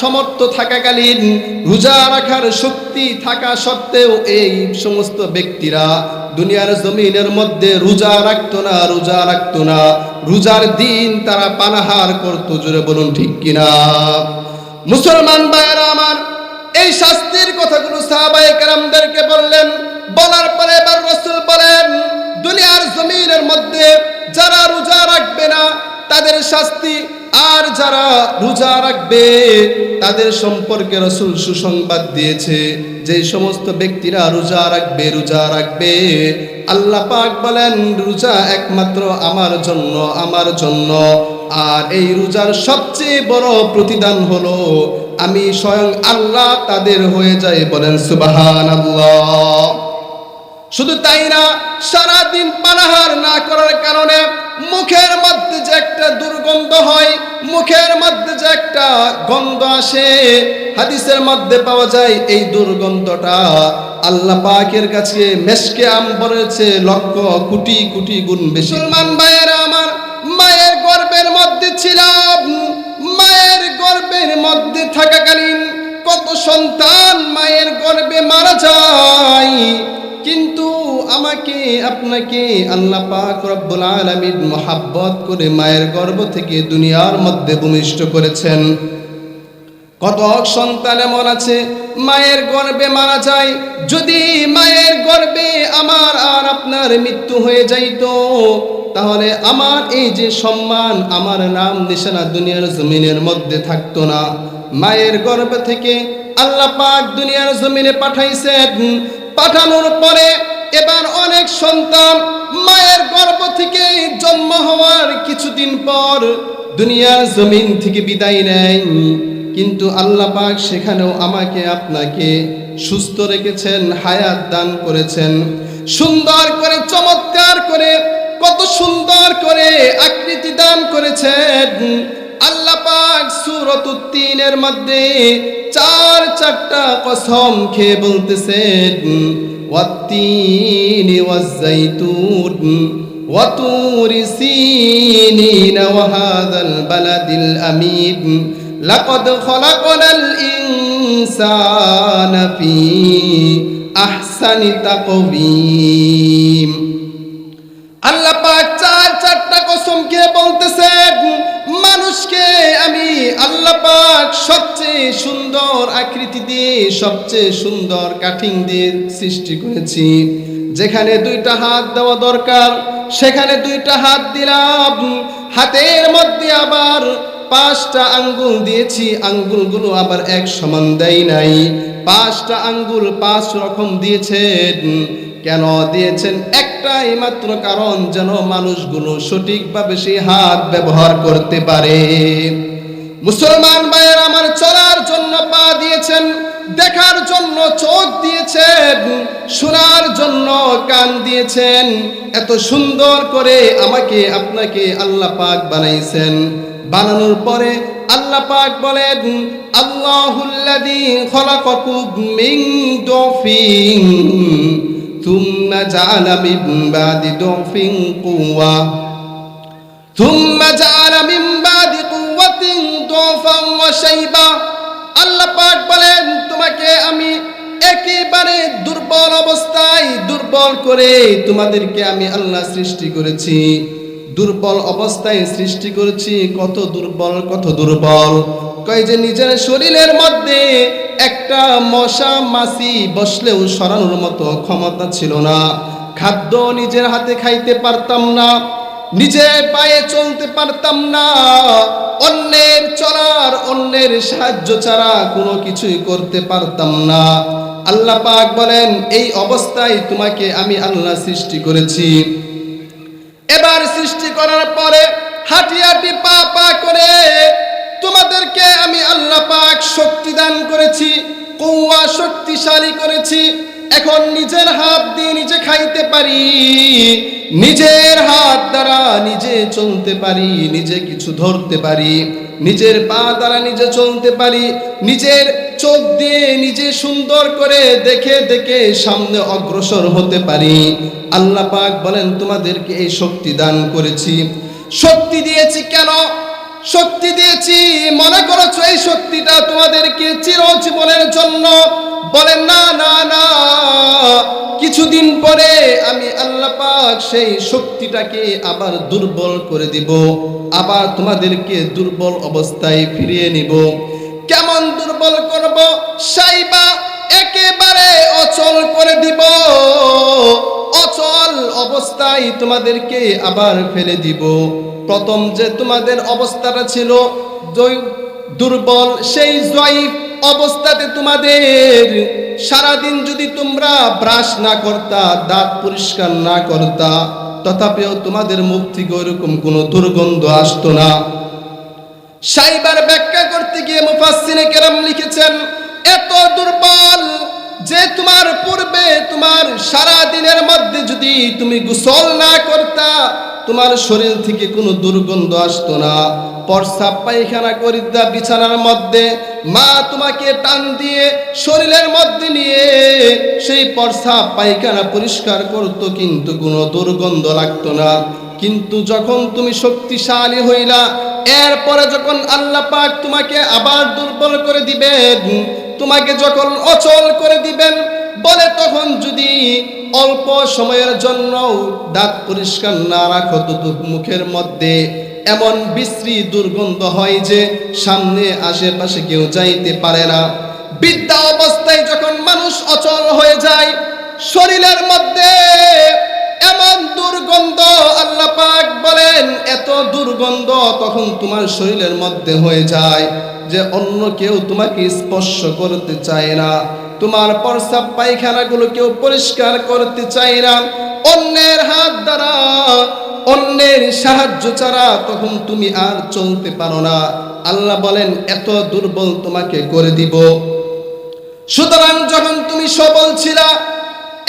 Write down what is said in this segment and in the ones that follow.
সমর্থ থাকাকালীন রোজা রাখার শক্তি থাকা সত্ত্বেও এই সমস্ত ব্যক্তিরা দুনিয়ার জমিনের মধ্যে রোজা রাখতো না, রোজা রাখতো না। রোজার দিন তারা পানাহার করতো, জোরে বলুন ঠিক কিনা? মুসলমান ভাইয়েরা আমার, এই শাস্তির কথাগুলো সাহাবায়ে কেরামদেরকে বললেন। বলার পরে এবার রসুল বলেন, দুনিয়ার জমিনের মধ্যে যারা রোজা রাখবে না, তাদের শাস্তি আর যারা রোজা রাখবে, তাদের সম্পর্কে রসুল সুসংবাদ দিয়েছে, যে সমস্ত ব্যক্তিরা রোজা রাখবে রোজা রাখবে, আল্লাহ পাক বলেন, রোজা একমাত্র আমার জন্য আমার জন্য। আর এই রোজার সবচেয়ে বড় প্রতিদান হলো, আমি স্বয়ং আল্লাহ তাদের হয়ে যাই বলেন সুবাহান শুধু তাই না, সারাদিন পানাহার না করার কারণে মুখের মধ্যে যে একটা দুর্গন্ধ হয়, মুখের মধ্যে যে একটা গন্ধ আসে, হাদিসের মধ্যে পাওয়া যায় এই দুর্গন্ধটা। আল্লাহ পাকের কাছে মেশকে আম বলেছে, লক্ষ কোটি কোটি গুণ বেশি। মুসলমান ভাইয়েরা আমার, মায়ের গর্ভের মধ্যে ছিলাম, মায়ের গর্ভের মধ্যে থাকাকালীন কত সন্তান মায়ের গর্ভে মারা যায়। আমাকে, আপনাকে আল্লাহ পাক রব্বুল আলামিন মহাব্বত করে মায়ের গর্ভ থেকে দুনিয়ার মধ্যে ভূমিষ্ঠ করেছেন। কত সন্তান এমন আছে, মায়ের গর্ভে মারা যায়, যদি মায়ের গর্ভে আমার আর আপনার মৃত্যু হয়ে যাইতো, তাহলে আমার এই যে সম্মান, আমার নাম নিশানা দুনিয়ার জমিনের মধ্যে থাকতো না। মায়ের গর্ভ থেকে আল্লাহ পাক দুনিয়ার জমিনে পাঠাইছেন। পাঠানোর পরে এবার অনেক সন্তান মায়ের গর্ভ থেকে জন্ম হওয়ার কিছুদিন পর দুনিয়ার জমিন থেকে বিদায় নেয়। কিন্তু আল্লাহ পাক সেখানেও আমাকে আপনাকে সুস্থ রেখেছেন, হায়াত দান করেছেন। সুন্দর করে, চমৎকার করে, কত সুন্দর করে আকৃতি দান করেছেন। আল্লাহ পাক সূরাতুত তিনের মধ্যে চার চারটা কসম খেয়ে বলতেছেন ওয়াত্তিনি ওয়াজ্জাইতুন وطور سينين وهذا البلد الأمين لقد خلقنا الإنسان في أحسن تقويم আল্লাহ পাক চার চারটা কসম কে বলতেছেন, মানুষকে আমি আল্লাহ পাক সবচেয়ে সুন্দর আকৃতি দিয়ে, সবচেয়ে সুন্দর কাঠিং দিয়ে সৃষ্টি করেছি। যেখানে দুইটা হাত দেওয়া দরকার, সেখানে দুইটা হাত দিলাম, হাতের মধ্যে আবার পাঁচটা আঙ্গুল দিয়েছি, আঙ্গুলগুলো আবার এক সমান দেয় নাই। পাঁচটা আঙ্গুল পাঁচ রকম দিয়েছেন। কেন দিয়েছেন? একটাই মাত্র কারণ যেন মানুষগুলো সঠিকভাবে সেই হাত ব্যবহার করতে পারে। মুসলমান ভাইয়ের, আমার চলার জন্য পা দিয়েছেন, দেখার জন্য চোখ দিয়েছেন, শোনার জন্য কান দিয়েছেন। এত সুন্দর করে আমাকে, আপনাকে আল্লাহ পাক বানাইছেন। বানানোর পরে আল্লাহ পাক বলেন, আল্লাহুল্লাযী খলাকাকুম মিন দুফিন থুম্মা জাআলা মিন বাদি দুফিন কুওয়া থুম্মা জাআলা মিন বাদি কুওয়াতিন দুফান ওয়া শাইবা। আল্লাহ পাক বলেন, তোমাকে আমি একেবারে দুর্বল অবস্থায় দুর্বল করে তোমাদেরকে আমি আল্লাহ সৃষ্টি করেছি। দুর্বল অবস্থায় সৃষ্টি করেছি, কত দুর্বল কত দুর্বল। কয় যে নিজের শরীরের মধ্যে একটা মশা মাছি বসলেও সরানোর মতো ক্ষমতা ছিল না। খাদ্য নিজের হাতে খাইতে পারতাম না, নিজে পায়ে চলতে পারতাম না। অন্যের চলার, অন্যের সাহায্য ছাড়া কোনো কিছুই করতে পারতাম না। আল্লাহ পাক বলেন, এই অবস্থায় তোমাকে আমি আল্লাহ সৃষ্টি করেছি। এবার সৃষ্টি করার পরে হাঁটি হাঁটি পা পা করে, তোমাদেরকে আমি আল্লাহ পাক শক্তি দান করেছি কৌয়া শক্তিশালী করেছি এখন নিজের হাত দিয়ে নিজে খাইতে পারি, নিজের হাত দ্বারা নিজে চলতে পারি, নিজে কিছু ধরতে পারি, নিজের পা দ্বারা নিজে চলতে পারি, নিজের চোখ দিয়ে নিজে সুন্দর করে দেখে দেখে সামনে অগ্রসর হতে পারি। আল্লাহ পাক বলেন, তোমাদেরকে এই শক্তি দান করেছি। শক্তি দিয়েছি কেন? শক্তি দিয়েছি। মনে করেছ এই শক্তিটা তোমাদেরকে চিরজীবনের জন্য। বলেন, না না না। কিছুদিন পরে আমি আল্লাহ পাক সেই শক্তিটাকে আবার দুর্বল করে দিব। আবার তোমাদেরকে দুর্বল অবস্থায় ফিরিয়ে নিব। কেমন দুর্বল করব? সাইবা একেবারে অচল করে দিব। অচল অবস্থায় তোমাদেরকে আবার ফেলে দিব। প্রথম যে তোমাদের অবস্থাটা ছিল দুর্বল, সেই জয়ীফ অবস্থাতে তোমাদের সারাদিন যদি তোমরা ব্রাশ না করতা, দাঁত পরিষ্কার না করতা, তথাপিও তোমাদের মুখ থেকে ওইরকম কোনো দুর্গন্ধ আসতো না। সাইবার ব্যাখ্যা করতে গিয়ে মুফাসসিরে কেরাম লিখেছেন, এত দুর্বল যে তোমার পূর্বে তোমার সারা দিনের মধ্যে যদি তুমি গোসল না করতা তোমার শরীর থেকে কোনো দুর্গন্ধ আসতো না। প্রস্রাব পায়খানা করিতা বিছানার মধ্যে। মা তোমাকে টান দিয়ে শরীরের মধ্যে নিয়ে সেই প্রস্রাব পায়খানা পরিষ্কার করতো, কিন্তু কোনো দুর্গন্ধ লাগতো না। কিন্তু যখন তুমি শক্তিশালী হইলা, এরপরে যখন আল্লাহ পাক তোমাকে আবার দুর্বল করে দিবেন, তোমাকে যখন অচল করে দিবেন বলে তখন যদি অল্প সময়ের জন্য দাঁত পরিষ্কার না রাখো, তো মুখের মধ্যে এমন বিশ্রী দুর্গন্ধ হয় যে সামনে আশেপাশে কেউ যাইতে পারে না। বিদ্যা অবস্থায় যখন মানুষ অচল হয়ে যায়, শরীরের মধ্যে এমন দুর্গন্ধ আল্লাহ পাক বলেন, এত দুর্গন্ধ তখন তোমার শরীরের মধ্যে হয়ে যায় যে অন্য কেউ তোমাকে স্পর্শ করতে চায় না। তোমার প্রস্রাব পায়খানাগুলো কেউ পরিষ্কার করতে চায় না। অন্যের হাত দ্বারা, অন্যের সাহায্য ছাড়া তখন তুমি আর চলতে পারো না। আল্লাহ বলেন, এত দুর্বল তোমাকে করে দিব। সুতরাং যখন তুমি সবল ছিলা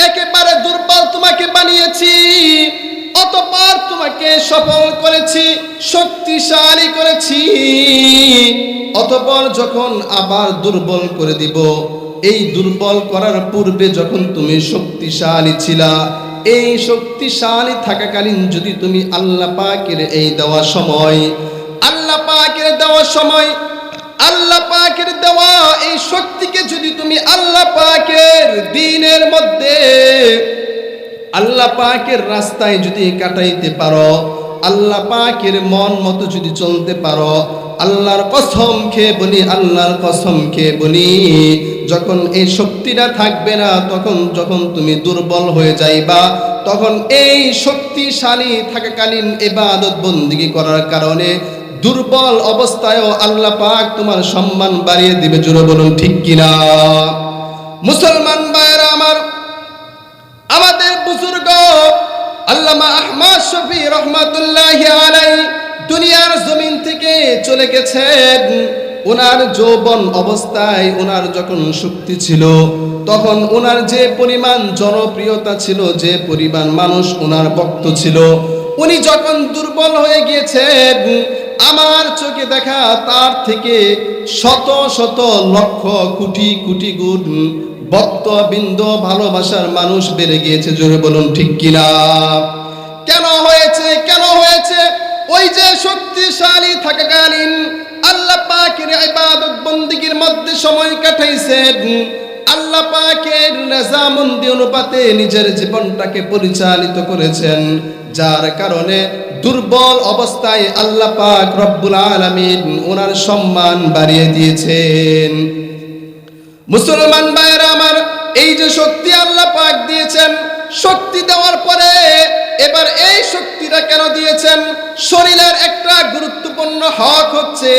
একেবারে দুর্বল তোমাকে বানিয়েছি, অতপর তোমাকে সফল করেছি, শক্তিশালী করেছি। অতপর যখন আবার দুর্বল করে দিব, এই দুর্বল করার পূর্বে যখন তুমি শক্তিশালী ছিলা, এই শক্তিশালী থাকাকালীন যদি তুমি আল্লাহ পাকের এই দেওয়া সময়, আল্লাহ পাকের দেওয়া সময় আল্লাহ পাকের দেওয়া এই শক্তিকে যদি তুমি আল্লাহ পাকের দিনের মধ্যে আল্লাহ পাকের রাস্তায় যদি কাটাইতে পারো, আল্লাহ পাকের মন মতো যদি চলতে পারো, আল্লাহর কসম খেয়ে বলি, আল্লাহর কসম খেয়ে বলি, যখন এই শক্তিটা থাকবে না, তখন যখন তুমি দুর্বল হয়ে যাইবা, তখন এই শক্তিশালী থাকাকালীন এবাদত বন্দিগি করার কারণে দুর্বল অবস্থায়ও আল্লাহ পাক তোমার সম্মান বাড়িয়ে দিবে, জোরে বলুন, ঠিক কিনা? মুসলমান ভাইয়েরা আমার, আমাদের বুজুর্গ আল্লামা আহমদ শফি রহমাতুল্লাহ আলাই দুনিয়ার জমিন থেকে চলে গেছেন। ওনার যৌবন অবস্থায় ওনার যখন শক্তি ছিল, তখন ওনার যে পরিমাণ জনপ্রিয়তা ছিল, যে পরিমাণ মানুষ ওনার ভক্ত ছিল, উনি যখন দুর্বল হয়ে গিয়েছেন আমার চোখে দেখা তার থেকে শত শত লক্ষ কোটি কোটি গুণ ভক্তবৃন্দ ভালোবাসার মানুষ বেড়ে গিয়েছে, জোরে বলুন ঠিক কিনা? কেন হয়েছে কেন হয়েছে? ওই যে শক্তিশালী থাকাকালীন আল্লাহ পাকের ইবাদত বন্দিগির মধ্যে সময় কাটাইছেন। আল্লাহ পাকের রেজামন্দি অনুপাতে নিজের জীবনটাকে পরিচালিত করেছেন, যার কারণে দুর্বল অবস্থায় আল্লাহ পাক রব্বুল আলামিন ওনার সম্মান বাড়িয়ে দিয়েছেন। মুসলমান ভাইয়েরা আমার, এই যে শক্তি আল্লাহ পাক দিয়েছেন, শক্তি দেওয়ার পরে এবার এই শক্তিটা কেন দিয়েছেন? শরীরের একটা গুরুত্বপূর্ণ হক হচ্ছে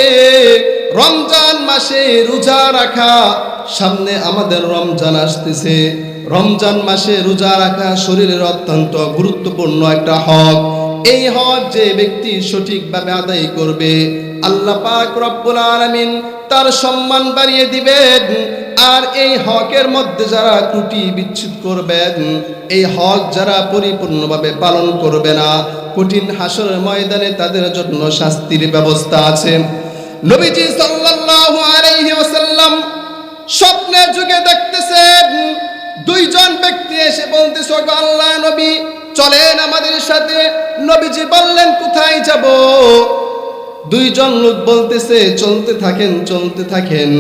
রমজান মাসে রোজা রাখা। সামনে আমাদের রমজান আসতেছে। রমজান মাসে রোজা রাখা শরীরের অত্যন্ত গুরুত্বপূর্ণ একটা হক। এই হক যে ব্যক্তি সঠিকভাবে আদায় করবে, আল্লাহ পাক রব্বুল আলামিন তার সম্মান বাড়িয়ে দিবেন। আর এই হকের মধ্যে যারা ত্রুটি বিচ্ছুত করবেন, এই হক যারা পরিপূর্ণভাবে পালন করবে না, কঠিন হাসরের ময়দানে তাদের জন্য শাস্তির ব্যবস্থা আছে। নবীজি সাল্লাল্লাহু আলাইহি ওয়াসাল্লাম স্বপ্নের যুগে দেখতেছেন, দুইজন ব্যক্তি এসে বলতেছে, "ওগো আল্লাহ নবী চলেন আমাদের সাথে। নবীজি বললেন, কোথায় যাব? দুইজন লোক বলতেছে, চলতে থাকেন চলতে থাকেন।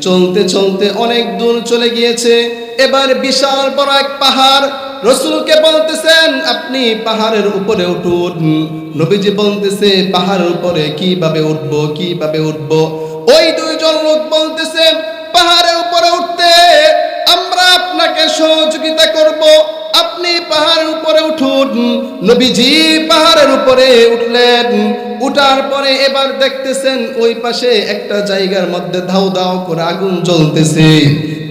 চলতে চলতে অনেক দূর চলে গিয়েছে। এবার বিশাল বড় এক পাহাড়। রসুলকে বলতেছেন, আপনি পাহাড়ের উপরে উঠুন। নবীজি বলতেছে, পাহাড়ের উপরে কীভাবে উঠব কীভাবে উঠব? ওই দুইজন লোক বলতেছে, পাহাড়ের উপরে উঠতে আমরা আপনাকে সহযোগিতা করব। আপনি পাহাড়ের উপরে উঠুন। নবীজি পাহাড়ের উপরে উঠলেন। উঠার পরে এবার দেখতেছেন ওই পাশে একটা জায়গার মধ্যে ধাউ ধাউ করে আগুন জ্বলতেছে।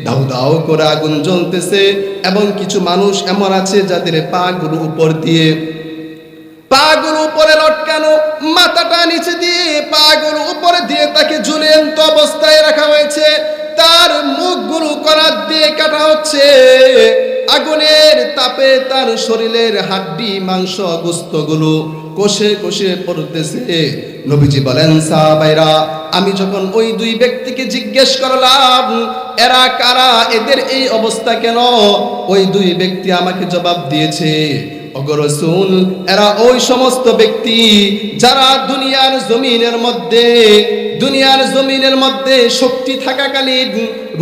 দাউ দাউ করে আগুন জ্বলতেছে এবং কিছু মানুষ এমন আছে যাদের পা গুলো উপর দিয়ে পাগুলো উপরে লটকানো, মাথাটা নিচে দিয়ে পাগুলো উপরে দিয়ে তাকে ঝুলন্ত অবস্থায় রাখা হয়েছে। তার মুখগুলো করার দিয়ে কাটা হচ্ছে। আগুনের তাপে তার শরীরের হাড্ডি, মাংস গোস্তগুলো কষে কষে পড়তেছে। নবীজি বলেন, সাহাবাইরা, আমি যখন ওই দুই ব্যক্তিকে জিজ্ঞেস করলাম, এরা কারা? এদের এই অবস্থা কেন? ওই দুই ব্যক্তি আমাকে জবাব দিয়েছে অগরসুল এরা ওই সমস্ত ব্যক্তি যারা দুনিয়ার জমিনের মধ্যে, দুনিয়ার জমিনের মধ্যে শক্তি থাকাকালীন,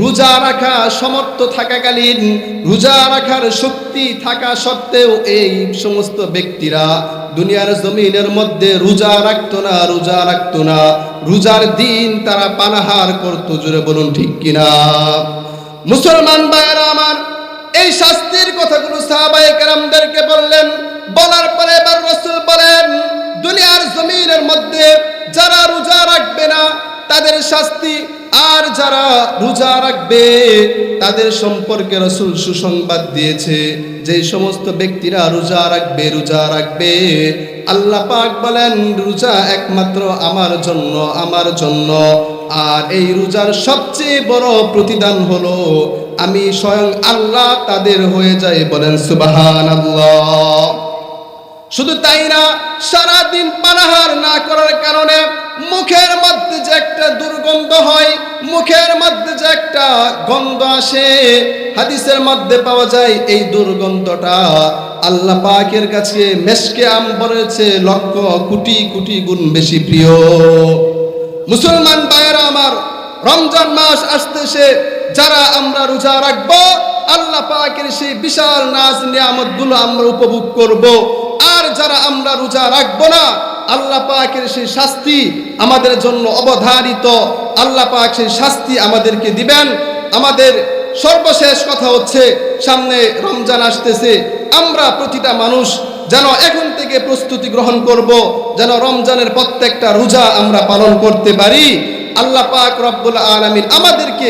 রোজা রাখা সমর্থ থাকাকালীন, রোজা রাখার শক্তি থাকা সত্ত্বেও এই সমস্ত ব্যক্তিরা দুনিয়ার জমিনের মধ্যে রোজা রাখতো না, রোজা রাখতো না। রোজার দিন তারা পানাহার করতো, জোরে বলুন ঠিক কিনা? মুসলমান ভাইয়েরা আমার এই শাস্তির কথাগুলো সাহাবায়ে কেরামদেরকে বললেন। বলার পরে এবার রসুল বলেন, দুনিয়ার জমিনের মধ্যে যারা রোজা রাখবে না, তাদের শাস্তি, আর যারা রোজা রাখবে, তাদের সম্পর্কে রসুল সুসংবাদ দিয়েছে। যে সমস্ত ব্যক্তিরা রোজা রাখবে রোজা রাখবে, আল্লাহ পাক বলেন, রোজা একমাত্র আমার জন্য আমার জন্য। আর এই রোজার সবচেয়ে বড় প্রতিদান হলো আমি স্বয়ং আল্লাহ তাদের হয়ে যাই বলেন সুবাহান শুধু তাই না, সারাদিন পানাহার না করার কারণে মুখের মধ্যে যে একটা দুর্গন্ধ হয়, মুখের মধ্যে যে একটা গন্ধ আসে, হাদিসের মধ্যে পাওয়া যায় এই দুর্গন্ধটা আল্লাহ পাকের কাছে মেশকে আম বলেছে, লক্ষ কোটি কোটি গুণ বেশি প্রিয়। মুসলমান ভাইয়েরা আমার, রমজান মাস আসতেছে যারা আমরা রোজা রাখব, আল্লাহ পাকের সেই বিশাল নাচ নিয়ামতগুলো আমরা উপভোগ করব। আর যারা আমরা রোজা রাখব না, আল্লাহ পাকের সেই শাস্তি আমাদের জন্য অবধারিত। আল্লাহ পাক সেই শাস্তি আমাদেরকে দিবেন। আমাদের সর্বশেষ কথা হচ্ছে, সামনে রমজান আসতেছে। আমরা প্রতিটা মানুষ যেন এখন থেকে প্রস্তুতি গ্রহণ করব, যেন রমজানের প্রত্যেকটা রোজা আমরা পালন করতে পারি। আল্লাহ পাক রব্বুল আলামিন আমাদেরকে